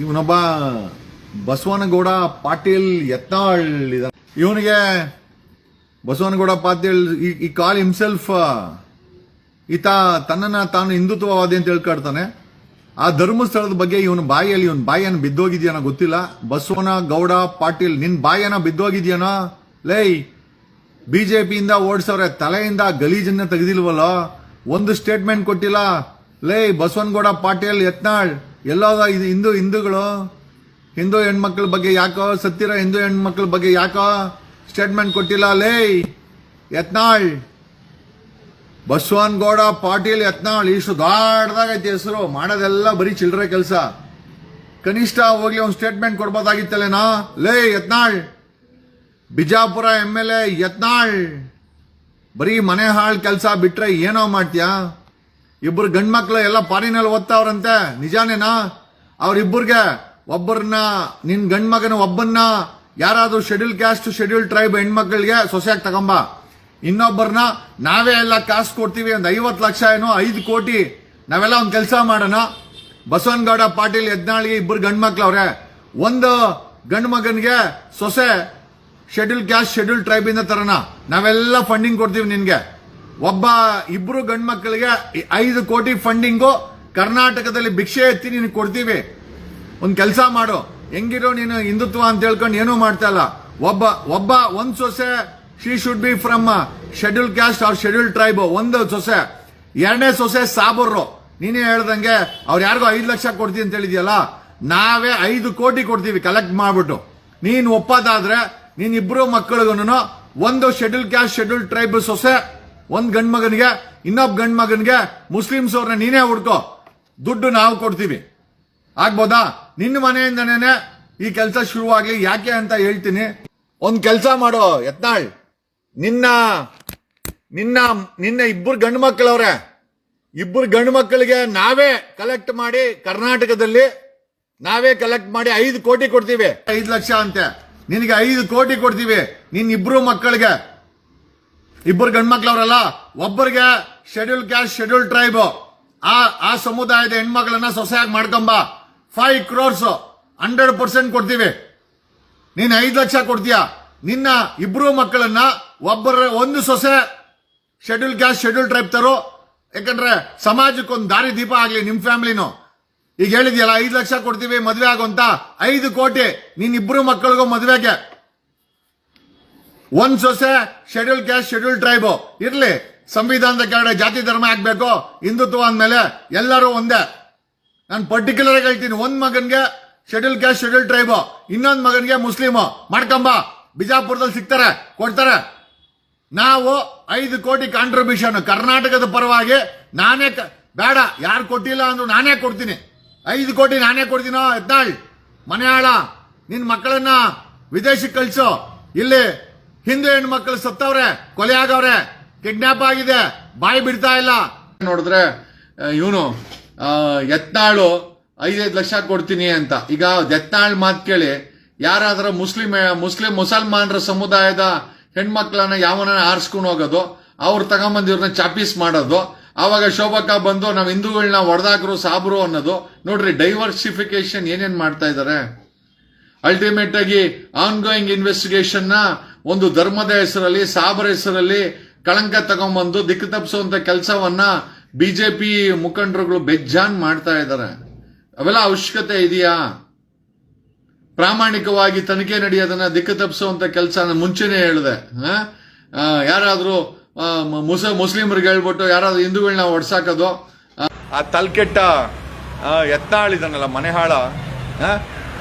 ಇವನೊಬ್ಬ ಬಸವನಗೌಡ ಪಾಟೀಲ್ ಯತ್ನಾಳ್ ಇದ ಇವನಿಗೆ ಬಸವನಗೌಡ ಪಾಟೀಲ್ ಈ ಕಾಲ್ ಹಿಮ್ಸೆಲ್ಫ್ ಈತ ತನ್ನನ್ನು ತಾನು ಹಿಂದುತ್ವವಾದಿ ಅಂತ ಹೇಳ್ಕಾಡ್ತಾನೆ. ಆ ಧರ್ಮಸ್ಥಳದ ಬಗ್ಗೆ ಇವನ ಬಾಯಲ್ಲಿ, ಇವನ್ ಬಾಯಿಯನ್ನು ಬಿದ್ದೋಗಿದ್ಯಾನ ಗೊತ್ತಿಲ್ಲ. ಬಸವನ ಗೌಡ ಪಾಟೀಲ್, ನಿನ್ ಬಾಯನ ಬಿದ್ದೋಗಿದ್ಯಾನ ಲೈ, ಬಿಜೆಪಿಯಿಂದ ಓಡಿಸವ್ರೆ, ತಲೆಯಿಂದ ಗಲೀಜನ್ನ ತೆಗೆದಿಲ್ವಲ್ಲ? ಒಂದು ಸ್ಟೇಟ್ಮೆಂಟ್ ಕೊಟ್ಟಿಲ್ಲ. ಲೇ, ಬಸವನಗೌಡ ಪಾಟೀಲ್ ಯತ್ನಾಳ್ ಎಲ್ಲೋದ ಇದು ಹಿಂದೂ ಹಿಂದೂಗಳು, ಹಿಂದೂ ಹೆಣ್ಮಕ್ಳ ಬಗ್ಗೆ ಯಾಕೋ ಸತ್ತಿರೋ ಹಿಂದೂ ಹೆಣ್ಮಕ್ಳ ಬಗ್ಗೆ ಯಾಕೋ ಸ್ಟೇಟ್ಮೆಂಟ್ ಕೊಟ್ಟಿಲ್ಲ, ಲೇ, ಯತ್ನಾಳ್. ಬಸವನಗೌಡ ಪಾಟೀಲ್ ಯತ್ನಾಳ್, ಇಷ್ಟು ದೊಡ್ಡದಾಗೈತಿ ಹೆಸರು. ಮಾಡೋದೆಲ್ಲ ಬರೀ ಚಿಲ್ಲರೆ ಕೆಲಸ. ಕನಿಷ್ಠ ಹೋಗಿ ಒಂದು ಸ್ಟೇಟ್ಮೆಂಟ್ ಕೊಡ್ಬೋದಾಗಿತ್ತಲ್ಲೇನಾ? ಲೇ, Yatnal. Bijapur M L A Yatnal. ಬರೀ ಮನೆ ಹಾಳ್ ಕೆಲಸ ಬಿಟ್ರೆ ಏನೋ ಮಾಡ್ತೀಯಾ? ಇಬ್ರು ಗಂಡ್ಮಕ್ಳು ಎಲ್ಲ ಪಾರಿನಲ್ಲಿ ಓದ್ತಾವ್ರಂತೆ. ನಿಜಾನೇನಾ? ಅವರಿಬ್ಬರಿಗೆ ಒಬ್ಬರನ್ನ ನಿನ್ ಗಂಡ್ಮಗನ ಒಬ್ಬನ್ನ ಯಾರಾದರೂ ಶೆಡ್ಯೂಲ್ ಕ್ಯಾಸ್ಟ್ ಶೆಡ್ಯೂಲ್ ಟ್ರೈಬ್ ಹೆಣ್ಮಕ್ಳಿಗೆ ಸೊಸೆಯಾಗಿ ತಗೊಂಬ. ಇನ್ನೊಬ್ಬರನ್ನ ನಾವೇ ಎಲ್ಲ ಕಾಸು ಕೊಡ್ತೀವಿ ಒಂದು ಐವತ್ತು ಲಕ್ಷ ಏನೋ ಐದು ಕೋಟಿ. ನಾವೆಲ್ಲ ಒಂದು ಕೆಲಸ ಮಾಡೋಣ. ಬಸವನಗೌಡ ಪಾಟೀಲ್ ಯಜ್ಞಾಳಿಗೆ ಇಬ್ಬರು ಗಂಡ್ಮಕ್ಳು ಅವ್ರೆ ಒಂದು ಗಂಡು ಮಗನಿಗೆ ಸೊಸೆ ಶೆಡ್ಯೂಲ್ ಕ್ಯಾಸ್ಟ್ ಶೆಡ್ಯೂಲ್ ಟ್ರೈಬ್ ಇಂದ ತರನ ನಾವೆಲ್ಲ ಫಂಡಿಂಗ್ ಕೊಡ್ತೀವಿ ನಿನ್ಗೆ. ಒಬ್ಬ ಇಬ್ರು ಗಂಡು ಮಕ್ಕಳಿಗೆ ಐದು ಕೋಟಿ ಫಂಡಿಂಗು ಕರ್ನಾಟಕದಲ್ಲಿ ಭಿಕ್ಷೆ ಎತ್ತಿ ನಿನ್ ಕೊಡ್ತೀವಿ. ಒಂದ್ ಕೆಲಸ ಮಾಡು. ಹೆಂಗಿರೋ ನೀನು ಹಿಂದುತ್ವ ಅಂತ ಹೇಳ್ಕೊಂಡು ಏನೂ ಮಾಡ್ತಾ ಇಲ್ಲ. ಒಬ್ಬ ಒಬ್ಬ ಒಂದ್ ಸೊಸೆ she should be from schedule caste or schedule tribe ಒಂದು ಸೊಸೆ. ಎರಡನೇ ಸೊಸೆ ಸಾಬರ್ರು. ನೀನೇ ಹೇಳ್ದಂಗೆ ಅವ್ರು ಯಾರಿಗೋ ಐದು ಲಕ್ಷ ಕೊಡ್ತೀವಿ ಅಂತ ಹೇಳಿದ್ಯಲ್ಲ, ನಾವೇ ಐದು ಕೋಟಿ ಕೊಡ್ತೀವಿ ಕಲೆಕ್ಟ್ ಮಾಡ್ಬಿಟ್ಟು. ನೀನ್ ಒಪ್ಪದಾದ್ರೆ ನೀನ್ ಇಬ್ರು ಮಕ್ಕಳಿಗೂ ಒಂದು ಶೆಡ್ಯೂಲ್ ಕ್ಯಾಸ್ಟ್ ಶೆಡ್ಯೂಲ್ ಟ್ರೈಬ್ ಸೊಸೆ ಒಂದ್ ಗಂಡ್ ಮಗನಿಗೆ ಇನ್ನೊಬ್ಬ ಗಂಡ್ ಮಗನಿಗೆ ಮುಸ್ಲಿಮ್ಸ್ ಅವ್ರನ್ನ ನೀನೇ ಹುಡ್ಕೋ. ದುಡ್ಡು ನಾವು ಕೊಡ್ತೀವಿ. ಆಗ್ಬೋದಾ? ನಿನ್ನ ಮನೆಯಿಂದನೇ ಈ ಕೆಲಸ ಶುರುವಾಗ್ಲಿ. ಯಾಕೆ ಅಂತ ಹೇಳ್ತೀನಿ. ಒಂದ್ ಕೆಲಸ ಮಾಡೋ ಯತ್ನಾಳ್. ನಿನ್ನ ನಿನ್ನ ನಿನ್ನ ಇಬ್ಬರು ಗಂಡು ಮಕ್ಕಳವ್ರೆ ಇಬ್ಬರು ಗಂಡು ಮಕ್ಕಳಿಗೆ ನಾವೇ ಕಲೆಕ್ಟ್ ಮಾಡಿ ಕರ್ನಾಟಕದಲ್ಲಿ, ನಾವೇ ಕಲೆಕ್ಟ್ ಮಾಡಿ ಐದು ಕೋಟಿ ಕೊಡ್ತೀವಿ. ಐದು ಲಕ್ಷ ಅಂತೆ. ನಿನಗೆ ಐದು ಕೋಟಿ ಕೊಡ್ತೀವಿ. ನಿನ್ನ ಇಬ್ರು ಮಕ್ಕಳಿಗೆ. ಇಬ್ಬರು ಗಂಡ್ಮಕ್ಳವ್ರಲ್ಲ, ಒಬ್ಬರಿಗೆ ಶೆಡ್ಯೂಲ್ ಕ್ಯಾಸ್ಟ್ ಶೆಡ್ಯೂಲ್ ಟ್ರೈಬ್ ಆ ಆ ಸಮುದಾಯದ ಹೆಣ್ಮಕ್ಳನ್ನ ಸೊಸೆಯಾಗಿ ಮಾಡ್ಕೊಂಬ. ಫೈವ್ ಕ್ರೋರ್ಸ್ ಹಂಡ್ರೆಡ್ ಪರ್ಸೆಂಟ್ ಕೊಡ್ತೀವಿ. ನೀನ್ ಐದು ಲಕ್ಷ ಕೊಡ್ತೀಯ? ನಿನ್ನ ಇಬ್ರು ಮಕ್ಕಳನ್ನ ಒಬ್ಬರ, ಒಂದು ಸೊಸೆ ಶೆಡ್ಯೂಲ್ ಕ್ಯಾಸ್ಟ್ ಶೆಡ್ಯೂಲ್ ಟ್ರೈಬ್ ತರು. ಯಾಕಂದ್ರೆ ಸಮಾಜಕ್ಕೊಂದು ದಾರಿ ದೀಪ ಆಗ್ಲಿ ನಿಮ್ ಫ್ಯಾಮಿಲಿನು. ಈಗ ಹೇಳಿದ್ಯಲ್ಲ, ಐದು ಲಕ್ಷ ಕೊಡ್ತೀವಿ ಮದ್ವೆ ಆಗೋಂತ ಐದು ಕೋಟಿ ನಿನ್ ಇಬ್ರು ಮಕ್ಕಳಿಗೂ ಮದ್ವೆಗೆ. ಒಂದ್ ಸೊಸೆ ಶೆಡ್ಯೂಲ್ ಕ್ಯಾಸ್ಟ್ ಶೆಡ್ಯೂಲ್ ಟ್ರೈಬ್ ಇರ್ಲಿ, ಸಂವಿಧಾನದ ಕೆಳಗಡೆ ಜಾತಿ ಧರ್ಮ ಹಾಕ್ಬೇಕು, ಹಿಂದುತ್ವ ಅಂದ್ಮೇಲೆ ಎಲ್ಲರೂ ಒಂದೇ. ನಾನು ಪರ್ಟಿಕ್ಯುಲರ್ ಆಗಿ ಹೇಳ್ತೀನಿ, ಒಂದ್ ಮಗನ್ಗೆ ಶೆಡ್ಯೂಲ್ ಕ್ಯಾಸ್ಟ್ ಶೆಡ್ಯೂಲ್ ಟ್ರೈಬ್ ಇನ್ನೊಂದ್ ಮಗನ್ಗೆ ಮುಸ್ಲಿಮ್. ಮಾಡ್ಕೊಂಬ. ಬಿಜಾಪುರದಲ್ಲಿ ಸಿಗ್ತಾರೆ, ಕೊಡ್ತಾರೆ. ನಾವು ಐದು ಕೋಟಿ ಕಾಂಟ್ರಿಬ್ಯೂಷನ್ ಕರ್ನಾಟಕದ ಪರವಾಗಿ ನಾನೇ ಬೇಡ, ಯಾರು ಕೊಟ್ಟಿಲ್ಲ ಅಂದ್ರು ನಾನೇ ಕೊಡ್ತೀನಿ. ಐದು ಕೋಟಿ ನಾನೇ ಕೊಡ್ತೀನೋ ಎದ್ದಾಳ್ ಮನೆಯಾಳ ಆಳ, ನಿನ್ ಮಕ್ಕಳನ್ನ ವಿದೇಶಕ್ಕೆ ಕಳಿಸೋ. ಇಲ್ಲಿ ಹಿಂದೂ ಹೆಣ್ಮಕ್ಳು ಸತ್ತವ್ರೆ, ಕೊಲೆ ಆಗವ್ರೆ, ಕಿಡ್ನಾಪ್ ಆಗಿದೆ, ಬಾಯಿ ಬಿಡ್ತಾ ಇಲ್ಲ. ನೋಡಿದ್ರೆ ಇವನು ಯತ್ನಾಳು ಐದೈದು ಲಕ್ಷ ಕೊಡ್ತೀನಿ ಅಂತ. ಈಗ ಯತ್ನಾಳ್ ಮಾತು ಕೇಳಿ, ಯಾರಾದರೂ ಮುಸ್ಲಿಂ ಮುಸ್ಲಿಂ ಮುಸಲ್ಮಾನರ ಸಮುದಾಯದ ಹೆಣ್ಮಕ್ಳನ್ನ ಯಾವನ ಆರಿಸ್ಕೊಂಡು ಹೋಗೋದು, ಅವ್ರು ತಗೊಂಬಂದು ಇವ್ರನ್ನ ಚಾಪೀಸ್ ಮಾಡೋದು, ಆವಾಗ ಶೋಭಕ್ಕ ಬಂದು ನಾವು ಹಿಂದೂಗಳನ್ನ ಹೊಡೆದಾಕರು, ಸಾಬ್ರು ಅನ್ನೋದು, ನೋಡ್ರಿ ಡೈವರ್ಸಿಫಿಕೇಶನ್ ಏನೇನು ಮಾಡ್ತಾ ಇದ್ದಾರೆ ಅಲ್ಟಿಮೇಟ್ ಆಗಿ ಆನ್ ಗೋಯಿಂಗ್ ಇನ್ವೆಸ್ಟಿಗೇಷನ್ ಒಂದು ಧರ್ಮದ ಹೆಸರಲ್ಲಿ, ಸಾಬರ ಹೆಸರಲ್ಲಿ ಕಳಂಕ ತಗೊಂಬಂದು ದಿಕ್ಕು ತಪ್ಪಿಸುವಂತ ಕೆಲಸವನ್ನ ಬಿಜೆಪಿ ಮುಖಂಡರುಗಳು ಬೆಜ್ಜಾನ್ ಮಾಡ್ತಾ ಇದ್ದಾರೆ. ಅವೆಲ್ಲ ಅವಶ್ಯಕತೆ ಇದೆಯಾ? ಪ್ರಾಮಾಣಿಕವಾಗಿ ತನಿಖೆ ನಡೆಯೋದನ್ನ ದಿಕ್ಕು ತಪ್ಪಿಸುವಂತ ಕೆಲಸ ಮುಂಚೆನೆ ಹೇಳಿದೆ. ಯಾರಾದರೂ ಮುಸ, ಮುಸ್ಲಿಮರಿಗೆ ಹೇಳ್ಬಿಟ್ಟು ಯಾರಾದ್ರೂ ಹಿಂದೂಗಳನ್ನ ಹೊಡ್ಸಾಕೋದು ಆ. ತಲ್ಕೆಟ್ಟ ಎತ್ನಾಳಿದನಲ್ಲ ಮನೆಹಾಳ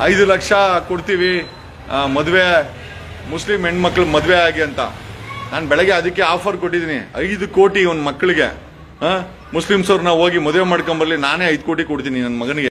ಐದು ಲಕ್ಷ ಕೊಡ್ತೀವಿ ಮದುವೆ ಮುಸ್ಲಿಂ ಹೆಣ್ಮಕ್ಳು ಮದುವೆ ಆಗಿ ಅಂತ. ನಾನು ಬೆಳಗ್ಗೆ ಅದಕ್ಕೆ ಆಫರ್ ಕೊಟ್ಟಿದ್ದೀನಿ. ಐದು ಕೋಟಿ ಒಂದು ಮಕ್ಕಳಿಗೆ ಮುಸ್ಲಿಮ್ಸ್ ಅವ್ರನ್ನ ಹೋಗಿ ಮದುವೆ ಮಾಡ್ಕೊಂಬರ್ಲಿ ನಾನೇ ಐದು ಕೋಟಿ ಕೊಡ್ತೀನಿ ನನ್ನ ಮಗನಿಗೆ.